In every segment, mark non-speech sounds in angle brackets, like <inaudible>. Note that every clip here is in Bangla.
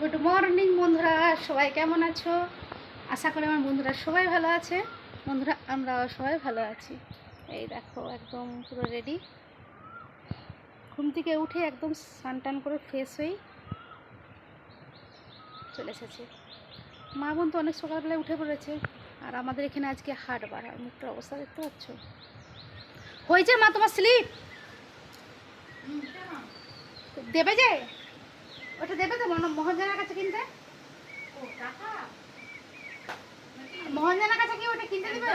গুড মর্নিং বন্ধুরা। সবাই কেমন আছো? আশা করি আমার বন্ধুরা সবাই ভালো আছে। বন্ধুরা, আমরাও সবাই ভালো আছি। এই দেখো, একদম পুরো রেডি ঘুম থেকে উঠে একদম স্নান টান করে ফ্রেশ হই। চলে এসেছি। মা বোন তো অনেক সকালবেলায় উঠে পড়েছে। আর আমাদের এখানে আজকে হাট বার মুখটার অবস্থা দেখতে পাচ্ছ? হয়েছে মা তোমার স্লিপ দেবে যে? ওটা দেবে তো মনে মোহনজানার কাছে কিনতে মোহনজানার কাছে কি ওটা কিনতে দেবে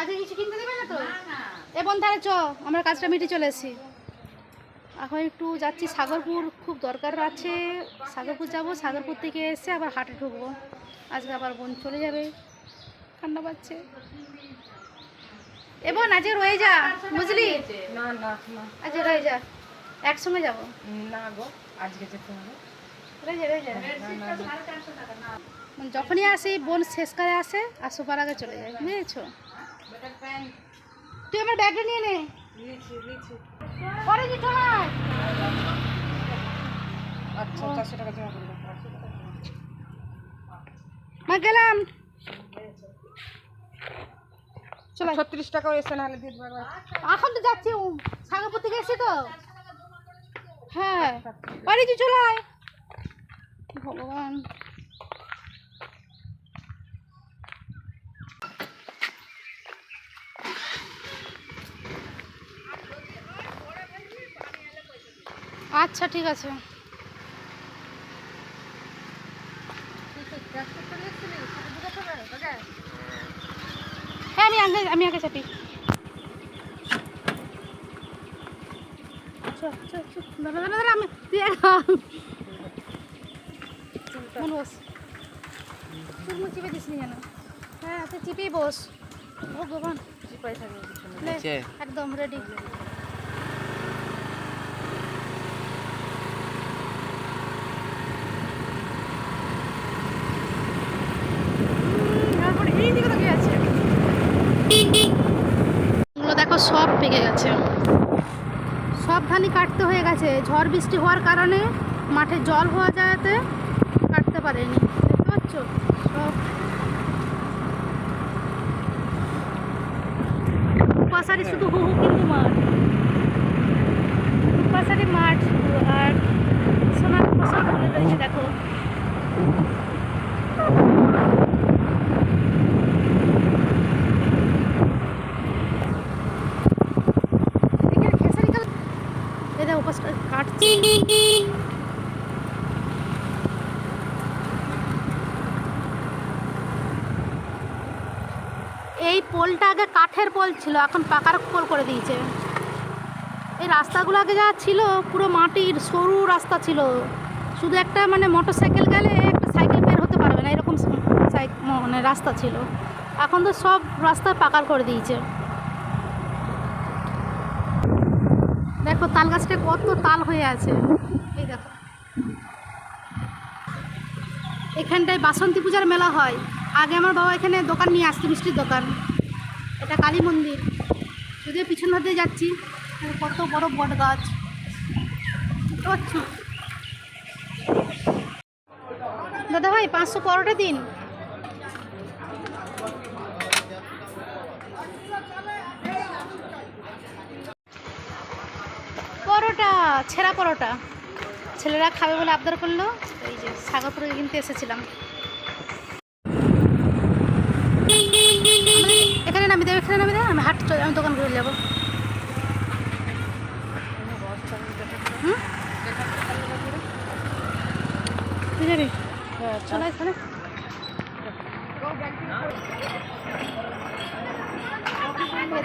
আজকে কিছু কিনতে দেবে না তো? এবং তাহলে চ আমরা কাজটা মিটে চলে এসেছি এখন একটু যাচ্ছি সাগরপুর খুব দরকার আছে। সাগরপুর যাব সাগরপুর থেকে এসে আবার হাটে ঢুকবো। আজকে আবার বোন চলে যাবে। ঠান্ডা পাচ্ছে। এবং আজকে রয়ে যা বুঝলি? না না আজকে রয়ে যা। একসঙ্গে যাব। না গো আজকে যেতে হবে। যখনই আসি বোন শেষ করে আসে আর সুপার আগে চলে যায়। বুঝেছ? তুই আমার ব্যাগটা নিয়ে নে। পরে চলাই আচ্ছা চারশো টাকা জমা করে মা গেলাম। চলো। ছত্রিশ টাকা এসে নাহলে এখন তো যাচ্ছি সাগরপুর থেকে এসে তো। হ্যাঁ। বাড়ি তুই চলে ভগবান। আচ্ছা ঠিক আছে। হ্যাঁ আমি আগে আমি আগে চাপি। আচ্ছা আচ্ছা আচ্ছা। আমি তুই বস। তুই চিপে দিস নি যেন হ্যাঁ তুই চিপেই বস। ভগবান। চিপাই একদম রেডি এগুলো সব গেছে। সব ধানই কাটতে হয়ে গেছে। ঝড় বৃষ্টি হওয়ার কারণে মাঠে জল হওয়া যাতে কাটতে পারেনি। দেখতে পাচ্ছ? সব পাশারি শুধু হু হু কিন্তু মাঠ। পাশারি মাঠ আর সোনার ফসল দেখো এখানে খেসারি কাল এ দেখো পাশটা কাটছে এই পোলটা আগে কাঠের পোল ছিল, এখন পাকার পোল করে দিয়েছে। এই রাস্তাগুলো আগে যা ছিল, পুরো মাটির সরু রাস্তা ছিল। শুধু একটা মানে মোটর সাইকেল গেলে একটা সাইকেল বের হতে পারবে না, এরকম মানে রাস্তা ছিল। এখন তো সব রাস্তা পাকার করে দিয়েছে। দেখো তাল গাছটা কত তাল হয়ে আছে। এই দেখো। এখানটায় বাসন্তী পূজার মেলা হয়। আগে আমার বাবা এখানে দোকান নিয়ে আসতো, মিষ্টির দোকান। এটা কালী মন্দির। যদিও পিছন হাতে যাচ্ছি কত বড় বট গাছ। দাদা ভাই পাঁচশো পরোটা দিন পরোটা ছেঁড়া পরোটা। ছেলেরা খাবে বলে আবদার করল, এই যে সাগরপুরে কিনতে এসেছিলাম। এখানে নামি দেবে এখানে নামি দেবে আমি হাট আমি দোকান করে যাব। চলে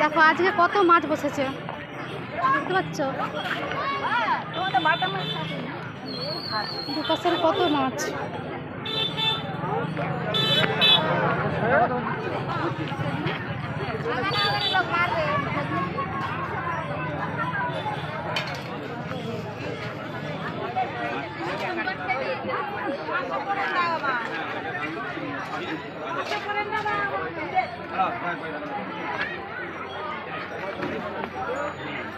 দেখো, আজকে কত মাছ বসেছে। দেখতে পাচ্ছ দুপাশের কত মাছ Thank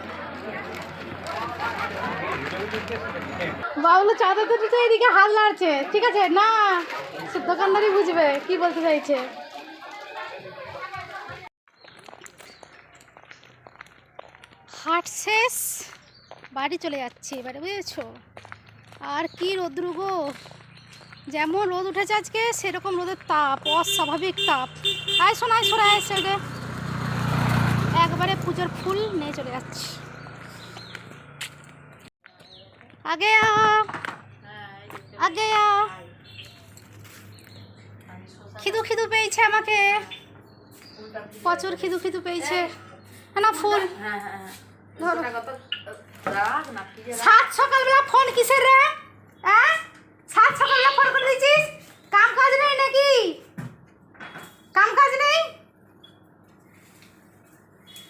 <laughs> you. বাবুলো চাঁদা তো দুটো এদিকে হাল নাড়ছে। ঠিক আছে, না দোকানদারই বুঝবে কি বলতে চাইছে। হাট শেষ, বাড়ি চলে যাচ্ছি এবারে, বুঝেছ? আর কি রোদ্রু গো। যেমন রোদ উঠেছে আজকে, সেরকম রোদের তাপ, অস্বাভাবিক তাপ। আয় শোনায় শোনায় সেটা একবারে পুজোর ফুল নিয়ে চলে যাচ্ছি। আগে আ আগে আ খিদু খিদু পেয়েছে আমাকে। প্রচুর খিদু খিদু পেয়েছে। না ফুল সাত সকালবেলা ফোন কিসের রে? হ্যাঁ সাত সকালবেলা ফোন করে দিয়েছিস? কাম কাজ নেই নাকি? কাম কাজ নেই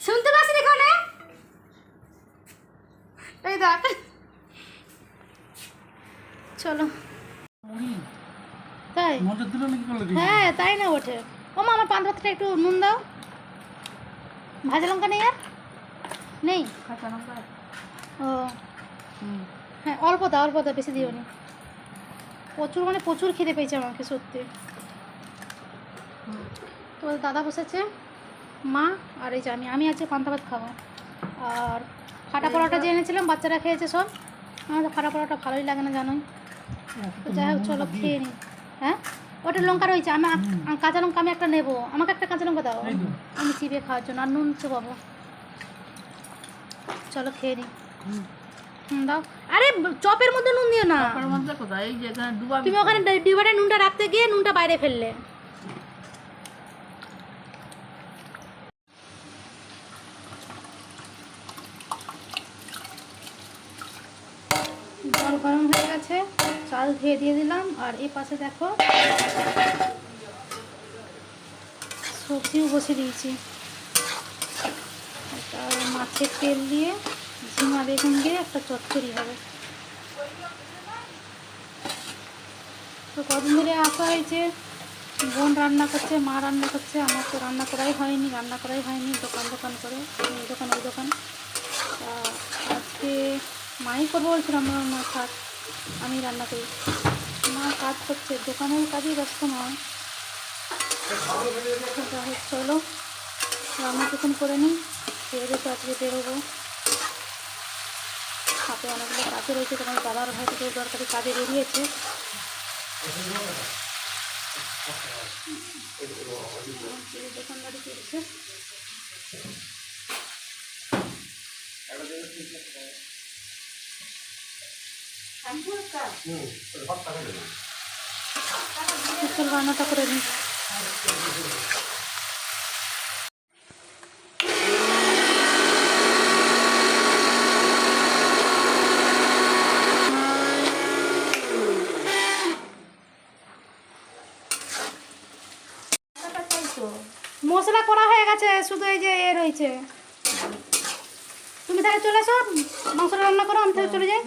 শুনতে পাসনি কোনে এই দেখ চলো। তাই? হ্যাঁ তাই না ওঠে ও মা আমার পান্তাতে একটু নুন দাও। ভাজা লঙ্কা নেই আর? নেই? ও। হ্যাঁ অল্প দাও অল্প দাও বেশি দিও নি। প্রচুর মানে প্রচুর খিদে পেয়েছে আমাকে সত্যি। তো দাদা বসেছে মা আর এই যে আমি। আমি আজকে পান্তা ভাত খাব। আর ফাটা পরোটা যে এনেছিলাম বাচ্চারা খেয়েছে সব। আমার তো ফাটা পরোটা ভালোই লাগে না জানোই। যাই হোক চলো খেয়ে নিই হ্যাঁ? ওটা লঙ্কা রয়েছে আমি কাঁচা লঙ্কা আমি একটা নেব। আমাকে একটা কাঁচা লঙ্কা দাও। আমি চিবিয়ে খাওয়ার জন্য আর নুন চুবাবো চলো খেয়ে নি। দাও। আরে চপের মধ্যে নুন দিও না। তুমি ওখানে ডিবাটা ডিবারে নুনটা রাখতে গিয়ে নুনটা বাইরে ফেললে জল গরম হয়ে গেছে। চাল ধুয়ে দিয়ে দিলাম। আর এই পাশে দেখো, সবজিও বসে দিয়েছি। মাছের তেল দিয়ে ঝিঙা বেগুন দিয়ে একটা চচ্চড়ি হবে। তো কদিন ধরে আসা হয়েছে, বোন রান্না করছে, মা রান্না করছে, আমার তো রান্না করাই হয়নি, রান্না করাই হয়নি, দোকান দোকান করে দোকান ওই দোকান। মাই করব বলছিলাম মা, থাক। আমি রান্না করি। মা, কাজ করছে। দোকানেও কাজেই ব্যস্ত নয়। চলো রান্না টুকুন করে নিই। দিয়ে তো আজকে বেরোবো। হাতে অনেকগুলো কাজে রয়েছে, তোমার বাবার হয়তো কেউ দরকারি কাজে বেরিয়েছে। দোকানদারি করছে রান্নাটা করে মশলা করা হয়ে গেছে, শুধু এই যে এ রয়েছে। তুমি তাহলে চলে আসো মাংস রান্না করো, আমি তাহলে চলে যাই।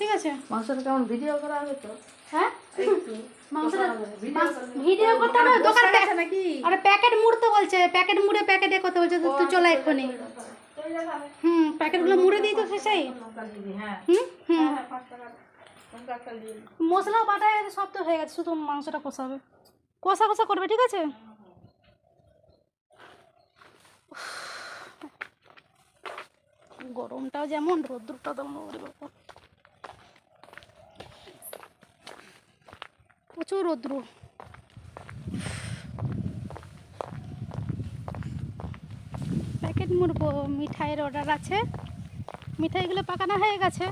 ঠিক আছে? মাংসটা কেমন? ভিডিও করা হবে তো? হ্যাঁ? ভিডিও করতে হবে। দোকান আছে নাকি? আরে প্যাকেট মুড়তে বলছে। প্যাকেট মুড়ে প্যাকেটে করতে বলছে। তুই চলে এক্ষুনি। হুম প্যাকেটগুলো মুড়ে দিই তো শেষেই। হুম? হুম। মশলা বাটা সব তো হয়ে গেছে। শুধু মাংসটা কষাবে। কষা কষা করবে ঠিক আছে? গরমটাও যেমন রোদ্রটা তেমন বাবা। প্রচুর রৌদ্র। প্যাকেট মুড়বো, মিঠাইয়ের অর্ডার আছে। মিঠাইগুলো পাকানো হয়ে গেছে।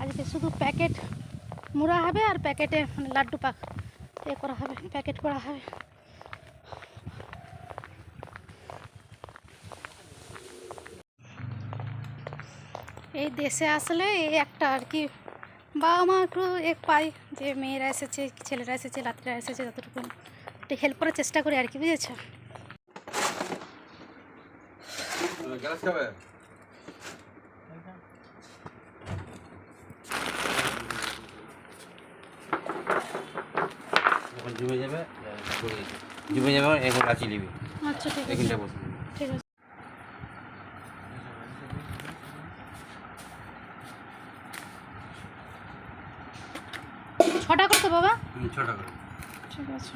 আজকে শুধু প্যাকেট মুড়া হবে আর প্যাকেটে মানে লাড্ডু পাক এ করা হবে, প্যাকেট করা হবে। এই দেশে আসলে এই একটা আর কি বাবা মা একটু এক পাই যে মেয়েরা এসেছে ছেলেরা এসেছে রাত্রিরা এসেছে যতটুকু একটু হেল্প করার চেষ্টা করি আর কি বুঝেছ? জমে যাবে জমে যাবে এখন কাচি নিবি আচ্ছা ঠিক আছে। ঠিক আছে ছটা করতো বাবা হুম, ছোট করে। ঠিক আছে।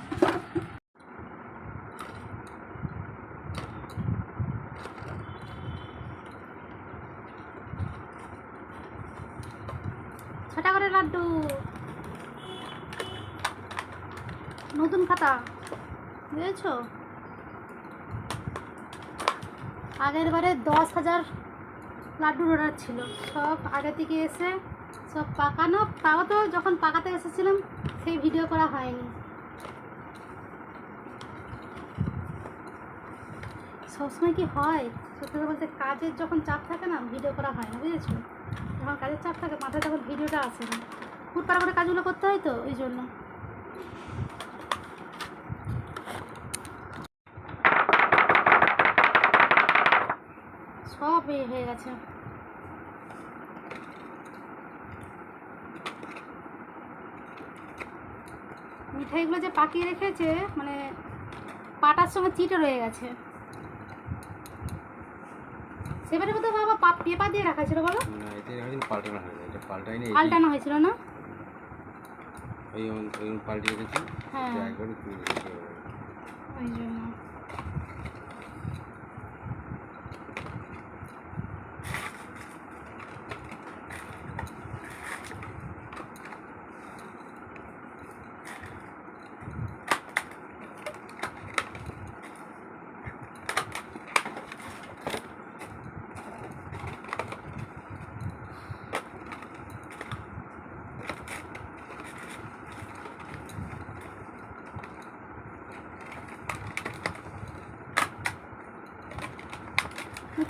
ছটা করে লাড্ডু। নতুন খাতা। বুঝেছ? আগের বারে দশ হাজার লাড্ডুর অর্ডার ছিল। সব আগে থেকে এসে সব পাকানো। তাও তো যখন পাকাতে এসেছিলাম সেই ভিডিও করা হয়নি। সবসময় কি হয়? সত্যি কথা বলতে কাজের যখন চাপ থাকে না ভিডিও করা হয় না, বুঝেছ? যখন কাজের চাপ থাকে, মাথায় তখন ভিডিওটা আসে না। পারা করে কাজগুলো করতে হয় তো, ওই জন্য। সব হয়ে গেছে। মিঠাইগুলো যে পাকিয়ে রেখেছে মানে পাটার সঙ্গে চিটে রয়ে গেছে। সেবারে কোথাও বাবা পা পেপার দিয়ে রাখা ছিল বলো? না এটা এখন পাল্টানো হয়েছে এটা পাল্টাইনি এই পাল্টানো হয়েছিল না? ওই ওই পাল্টে রেখেছি হ্যাঁ। ওই জন্য।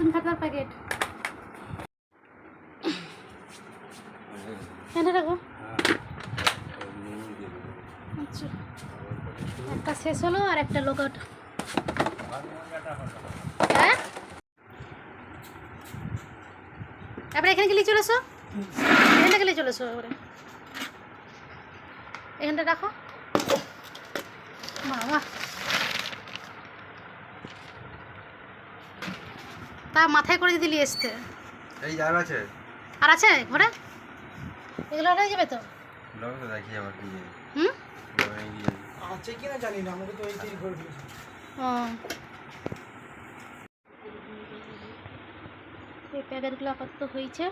নতুন খাতার প্যাকেট এনে রাখো। আচ্ছা। একটা শেষ হলো আর একটা লোকট হ্যাঁ? তারপরে এখানে গেলে চলে এসো। এখানে গেলে চলে এসো এবারে। এখানটা রাখো। বাবা তা মাথায় করে দিলি আসতে এই যার আছে? আর আছে ঘরে? এগুলো হয়ে যাবে তো? লোক তো দেখি আবার কি হুম? আছে কিনা জানি না আমাকে তো এইটাই করে দিয়েছে ও। এই প্যাকেটগুলো কত হয়েছে।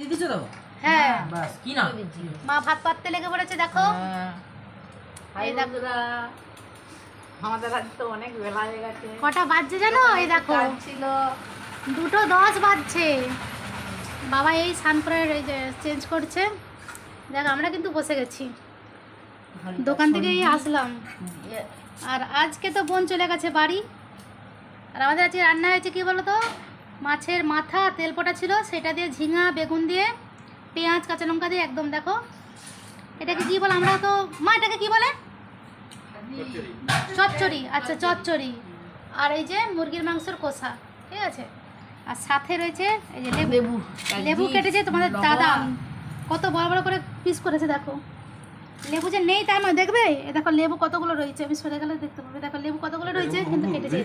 দিদিছো তো হ্যাঁ। বাস কি না মা ভাত পাততে লেগে পড়েছে দেখো। এই দেখো। আমাদের আজ তো অনেক বেলা হয়ে গেছে। কটা বাজছে জানো? এই দেখো। ছিল দুটো দশ বাজছে। বাবা এই স্নান করে এই যে চেঞ্জ করছে। দেখো আমরা কিন্তু বসে গেছি। দোকান থেকে এই আসলাম। আর আজকে তো বোন চলে গেছে বাড়ি। আর আমাদের আজকে রান্না হয়েছে কি বলো তো মাছের মাথা তেল পোটা ছিল সেটা দিয়ে ঝিঙা বেগুন দিয়ে পেঁয়াজ কাঁচা লঙ্কা দিয়ে একদম দেখো। এটাকে কি বলে? আমরা তো মা এটাকে কি বলে? চচ্চড়ি। আচ্ছা চচ্চড়ি। আর এই যে মুরগির মাংসের কষা ঠিক আছে? আর সাথে রয়েছে এই যে লেবু। লেবু কেটেছে তোমাদের দাদা। কত বড় বড় করে পিস করেছে দেখো। লেবু যে নেই তাই নয় দেখবে? এ দেখো লেবু কতগুলো রয়েছে। আমি সরে গেলে দেখতে পাবে। দেখো লেবু কতগুলো রয়েছে কিন্তু কেটেছে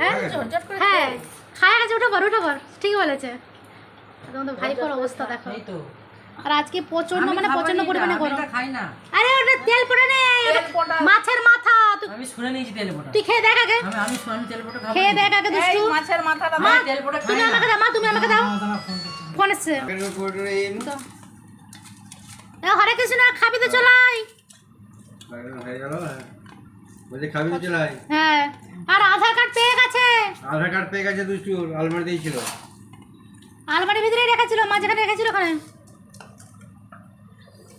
হ্যাঁ? হ্যাঁ। খায় গেছে উঠো পর উঠো পর ঠিক বলেছে। তোমাদের ভাইপোর অবস্থা দেখো। আর আজকে প্রচণ্ড মানে প্রচণ্ড পরিমাণে এটা, গরম। খাই না। আরে ওটা তেল পড়ে নেই মাছের মাথা তুই আমি শুনে নিয়েছি তেল পোটা তুই খেয়ে দেখ আগে। আমি আমি আমি তেল পোটা খাব খেয়ে দেখ আগে দুষ্টু। মাছের মাথাটা মা, তেল পোটা তুমি আমাকে দাও মা তুমি আমাকে দাও। ফোন দাও। এ, হরে কৃষ্ণ খাবি তো চলাই। হয়ে গেল বলছে খাবি তো চলে আয়। হ্যাঁ। আর আধার কার্ড পেয়ে গেছে। আধার কার্ড পেয়ে গেছে দুষ্টুর আলমারিতেই ছিল। আলমারির ভিতরেই রেখেছিল মা যেখানে রেখেছিল ওখানে তো দেখা গেছে কষাটা সবার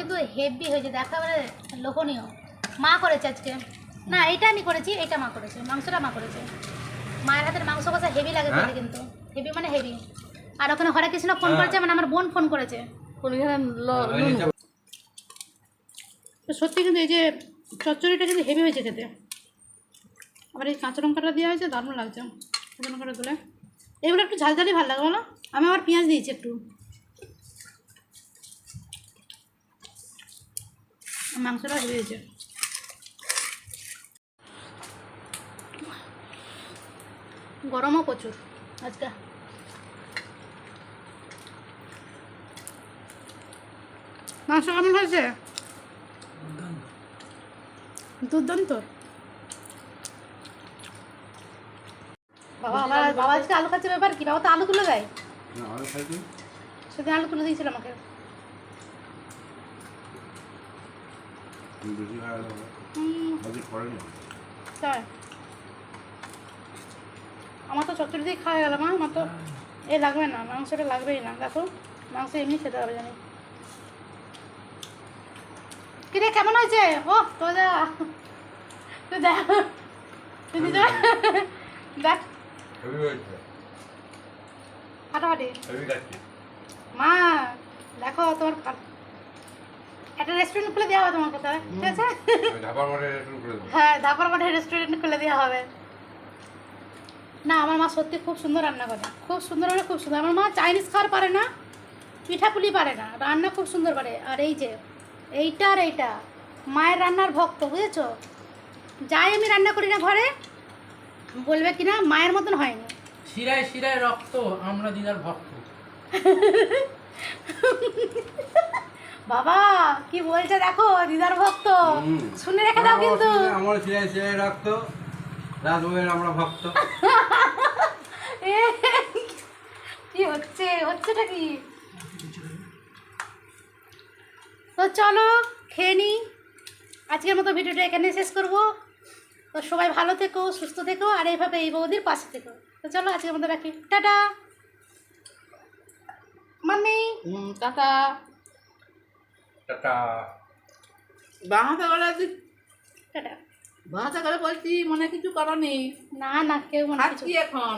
কিন্তু হেভি হয়েছে একেবারে মা করেছে আজকে। না এটা আমি করেছি এটা মা করেছে মাংসটা মা করেছে। মায়ের হাতের মাংস কষা হেভি লাগে হ্যাঁ? খেতে কিন্তু। হেভি মানে হেভি আর ওখানে হরে কৃষ্ণ ফোন হ্যাঁ। করেছে মানে আমার বোন ফোন করেছে। তো সত্যি কিন্তু এই যে চচ্চড়িটা কিন্তু হেভি হয়েছে খেতে। আবার এই কাঁচা লঙ্কাটা দেওয়া হয়েছে দারুণ লাগছে। কাঁচা লঙ্কাটা তুলে। এগুলো একটু ঝাল ঝালই ভালো লাগে বলো? আমি আবার পেঁয়াজ দিয়েছি একটু। মাংসটা হয়েছে। গরমও প্রচুর আজকে। মাংস কেমন হয়েছে? দুর্দান্ত। বাবা আবার বাবা আজকে আলু খাচ্ছে ব্যাপার কি? বাবা তো আলু তুলে দেয়। সেদিন আলু তুলে দিয়েছিল আমাকে। বেশি খাওয়া হুম, আজকে করেনি? তাই? আমার তো চচ্চড়ি দিয়ে খাওয়া গেল মা। আমার তো এ লাগবে না মাংসটা লাগবেই না। দেখো মাংস এমনি খেতে হবে জানি। কিরে কেমন হয়েছে? ও তো যা তুই দেখ। তুই নিজে দেখ। খাচ্ছি। মা দেখো তোমার একটা রেস্টুরেন্ট খুলে দেওয়া হবে তোমার কোথায় ঠিক আছে? হ্যাঁ ধাপার মাঠে রেস্টুরেন্ট খুলে দেওয়া হবে। না আমার মা সত্যি খুব সুন্দর রান্না করে। খুব সুন্দর মানে খুব সুন্দর। আমার মা চাইনিজ খাওয়ার পারে না পিঠাপুলি পারে না রান্না খুব সুন্দর পারে। আর এই যে এইটা আর এইটা মায়ের রান্নার ভক্ত বুঝেছ? যাই আমি রান্না করি না ঘরে বলবে কি না মায়ের মতন হয়নি। শিরায় শিরায় রক্ত আমরা দিদার ভক্ত। <laughs> বাবা কি বলছে দেখো দিদার ভক্ত। শুনে রেখে দাও কিন্তু। আমার সিরাই সিরাই রাখতো। রাজভোগের আমরা ভক্ত। <laughs> এ, কি হচ্ছে? হচ্ছেটা কি? তো চলো খেয়ে নি। আজকের মতো ভিডিওটা এখানে শেষ করব। তো সবাই ভালো থেকো সুস্থ থেকো আর এইভাবে এই বৌদির পাশে থেকো। তো চলো আজকের মতো রাখি। টাটা। মাম্মি। টাটা। টাটা। করে বাহাতে করে বলছি মনে কিছু করনি না না কেউ মনে এখন।